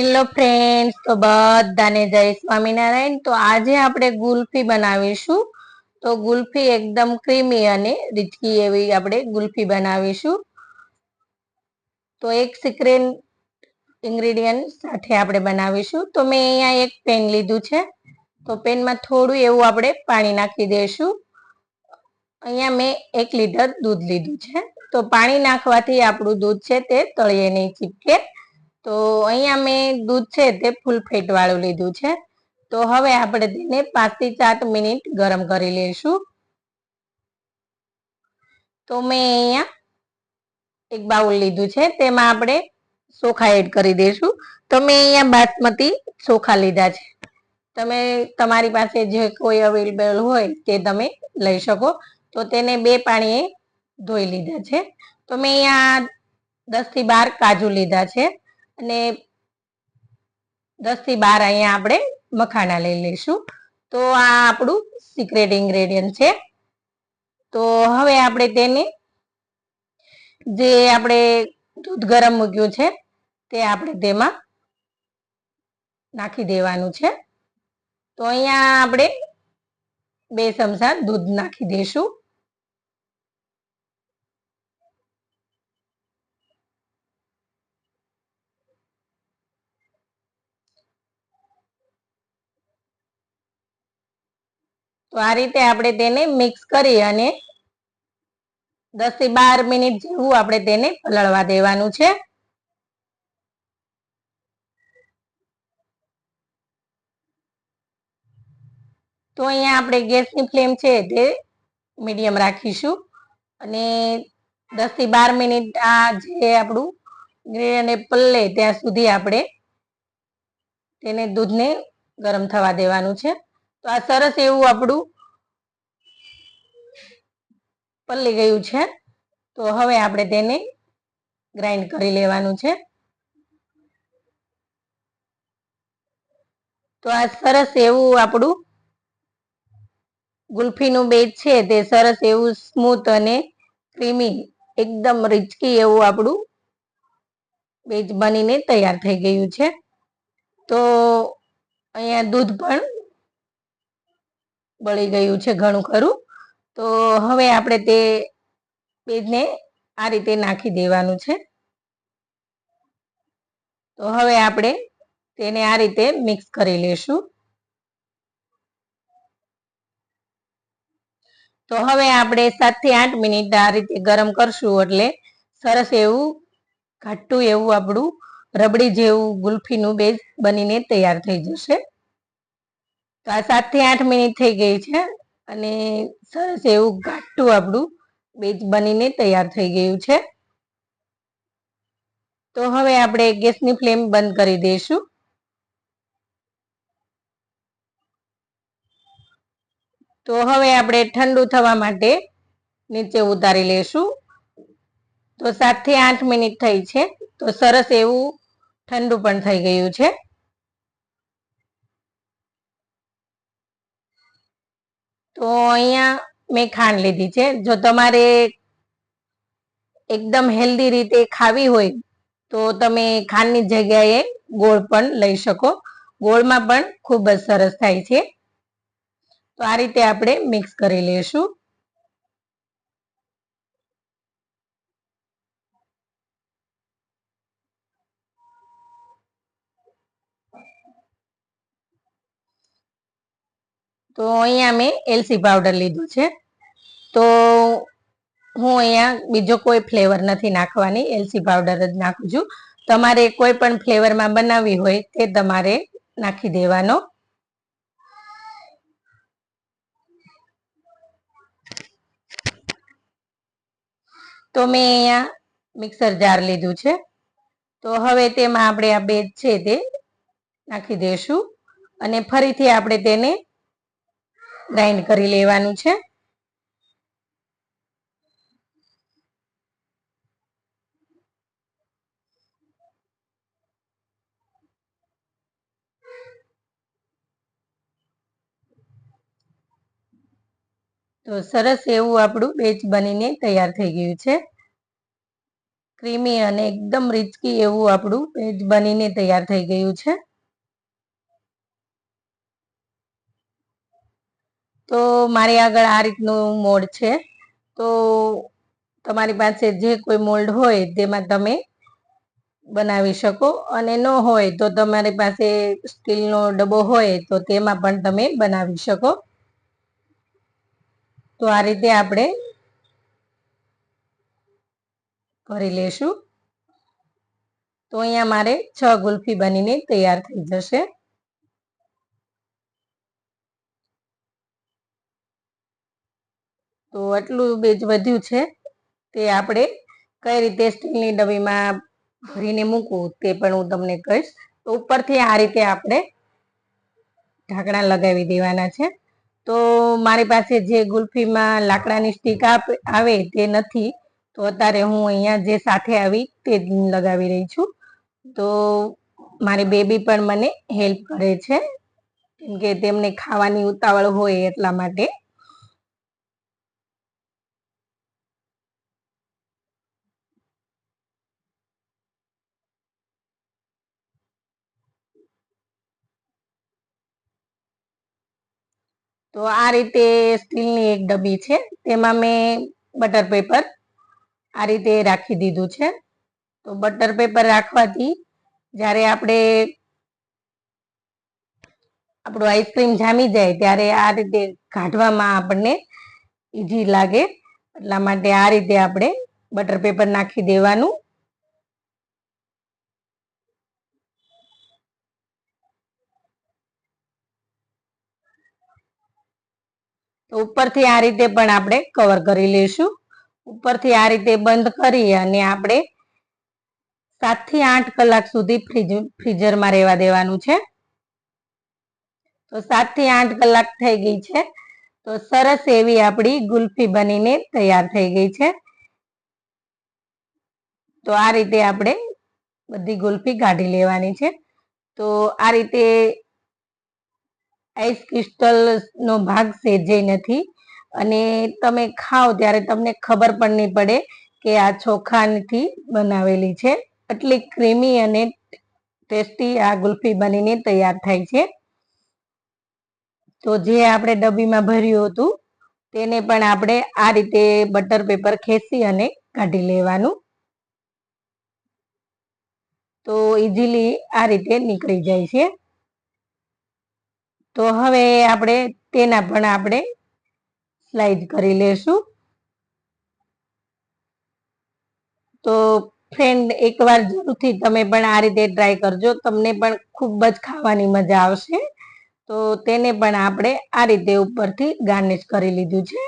Hello friends, તો બધાને જય સ્વામિનારાયણ. તો આજે આપણે ગુલ્ફી બનાવીશું. તો ગુલ્ફી એકદમ ક્રીમી અને રીચકી એવી આપણે ગુલ્ફી બનાવીશું. તો એક સિક્રેટ ઇન્ગ્રેડિયન્ટ સાથે આપણે બનાવીશું. તો મેં અહીંયા એક પેન લીધું છે. તો પેનમાં થોડું એવું આપણે પાણી નાખી દઈશું. અહીંયા મેં એક લીટર દૂધ લીધું છે. તો પાણી નાખવાથી આપણું દૂધ છે તે તળીએ નહીં ચીપકે. તો અહીંયા મેં દૂધ છે તે ફૂલ ફેટ વાળું લીધું છે. તો હવે આપણે તેને પાંચથી સાત મિનિટ ગરમ કરી લઈશું. તો મેં અહીંયા એક બાઉલ લીધું છે, તેમાં આપણે ચોખા એડ કરી દઈશું. તો મેં અહીંયા બાસમતી ચોખા લીધા છે. તમે તમારી પાસે જે કોઈ અવેલેબલ હોય તે તમે લઈ શકો. તો તેને બે પાણીએ ધોઈ લીધા છે. તો મેં અહીંયા દસથી બાર કાજુ લીધા છે. અને દસથી બાર અહીંયા આપણે મખાણા લઈ લઈશું. તો આ આપણું સિક્રેટ ઇન્ગ્રેડિયન્ટ છે. તો હવે આપણે તેને જે આપણે દૂધ ગરમ મૂક્યું છે, તે આપણે તેમાં નાખી દેવાનું છે. તો અહીંયા આપણે બે ચમચા દૂધ નાખી દઈશું. આ રીતે આપણે તેને મિક્સ કરી અને દસથી બાર મિનિટ જેવું આપણે તેને પલળવા દેવાનું છે. તો અહીંયા આપણે ગેસની ફ્લેમ છે તે મીડિયમ રાખીશું અને દસથી બાર મિનિટ આ જે આપણું ગ્રેને પલ્લે ત્યાં સુધી આપણે તેને દૂધને ગરમ થવા દેવાનું છે. તો આ સરસ એવું આપણું પલ્લી ગયું છે. તો હવે આપણે તેને ગ્રાઇન્ડ કરી લેવાનું છે. તો આ સરસ એવું આપણું ગુલ્ફીનું બેજ છે તે સરસ એવું સ્મૂથ અને ક્રીમી, એકદમ રીચકી એવું આપણું બેજ બનીને તૈયાર થઈ ગયું છે. તો અહીંયા દૂધ પણ બળી ગયું છે ઘણું ખરું. તો હવે આપણે તે પેજને આ રીતે નાખી દેવાનું છે. તો હવે આપણે તેને આ રીતે મિક્સ કરી લેશું. તો હવે આપણે સાતથી આઠ મિનિટ આ રીતે ગરમ કરશું એટલે સરસ એવું ઘાટું એવું આપણું રબડી જેવું ગુલ્ફીનું બેઝ બનીને તૈયાર થઈ જશે. તો આ સાતથી આઠ મિનિટ થઈ ગઈ છે અને સરસ એવું ઘાટું આપણું બેજ બનીને તૈયાર થઈ ગયું છે. તો હવે આપણે ગેસની ફ્લેમ બંધ કરી દઈશું. તો હવે આપણે ઠંડુ થવા માટે નીચે ઉતારી લેશું તો સાતથી આઠ મિનિટ થઈ છે. તો સરસ એવું ઠંડુ પણ થઈ ગયું છે. તો અહીંયા મેં ખાંડ લીધી છે. જો તમારે એકદમ હેલ્ધી રીતે ખાવી હોય, તો તમે ખાંડની જગ્યાએ ગોળ પણ લઈ શકો. ગોળમાં પણ ખૂબ જ સરસ થાય છે. તો આ રીતે આપણે મિક્સ કરી લેશું તો અહીંયા મેં એલસી પાવડર લીધું છે. તો હું અહીંયા બીજો કોઈ ફ્લેવર નથી નાખવાની, એલસી પાવડર જ નાખું છું. તમારે કોઈ પણ ફ્લેવરમાં બનાવવી હોય તે તમારે નાખી દેવાનો. તો મેં અહીંયા મિક્સર જાર લીધું છે. તો હવે તેમાં આપણે આ બેજ છે તે નાખી દઈશું અને ફરીથી આપણે તેને ગ્રાઇન્ડ કરી લેવાનું છે. તો સરસ એવું આપણું બેચ બનીને તૈયાર થઈ ગયું છે. ક્રીમી અને એકદમ રિચકી એવું આપણું બેચ બનીને તૈયાર થઈ ગયું છે. તો મારી આગળ આ રીતનું મોડ છે. તો તમારી પાસે જે કોઈ મોલ્ડ હોય તેમાં તમે બનાવી શકો અને ન હોય તો તમારી પાસે સ્ટીલનો ડબ્બો હોય તો તેમાં પણ તમે બનાવી શકો. તો આ રીતે આપણે કરી લેશું. તો અહીંયા મારે છ ગુલ્ફી બનીને તૈયાર થઈ જશે. તો આટલું બેજ વધ્યું છે તે આપણે કઈ રીતે સ્ટીલની ડબ્બીમાં ભરીને મૂકવું તે પણ હું તમને કહીશ. તો ઉપરથી આ રીતે આપણે ઢાંકણા લગાવી દેવાના છે. તો મારી પાસે જે ગુલ્ફીમાં લાકડાની સ્ટીક આવે તે નથી, તો અત્યારે હું અહીંયા જે સાથે આવી તે લગાવી રહી છું. તો મારી બેબી પણ મને હેલ્પ કરે છે. કેમ કે તેમને ખાવાની ઉતાવળ હોય એટલા માટે. તો આ રીતે સ્ટીલની એક ડબ્બી છે. તેમાં મેં બટર પેપર આ રીતે રાખી દીધું છે. તો બટર પેપર રાખવાથી જ્યારે આપણે આપણું આઈસ્ક્રીમ જામી જાય ત્યારે આ રીતે કાઢવામાં આપણને ઈજી લાગે. એટલા માટે આ રીતે આપણે બટર પેપર નાખી દેવાનું. ઉપરથી આ રીતે પણ આપણે કવર કરી લઈશું. ઉપરથી આ રીતે બંધ કરી અને આપણે સાતથી આઠ કલાક સુધી ફ્રીજ, ફ્રીઝરમાં રહેવા દેવાનું છે. તો સાતથી આઠ કલાક થઈ ગઈ છે. તો સરસ એવી આપણી ગુલ્ફી બનીને તૈયાર થઈ ગઈ છે. તો આ રીતે આપણે બધી ગુલ્ફી કાઢી લેવાની છે. તો આ રીતે આઈસ ક્રિસ્ટલનો ભાગ સેજે નથી. અને તમે ખાઓ ત્યારે તમને ખબર પણ નહીં પડે કે આ ચોખાથી બનાવેલી છે. એટલી ક્રીમી અને ટેસ્ટી આ ગુલ્ફી બનીને તૈયાર થાય છે. તો જે આપણે ડબ્બીમાં ભર્યું હતું, તેને પણ આપણે આ રીતે બટર પેપર ખેંચી અને કાઢી લેવાનું. તો ઇઝીલી આ રીતે નીકળી જાય છે. તો હવે આપણે તેના પણ આપણે સ્લાઇડ કરી લેશું. તો ફ્રેન્ડ એકવાર જરૂરથી તમે પણ આ રીતે ટ્રાય કરજો. તમને પણ ખૂબ જ ખાવાની મજા આવશે. તો તેને પણ આપણે આ રીતે ઉપરથી ગાર્નિશ કરી લીધું છે.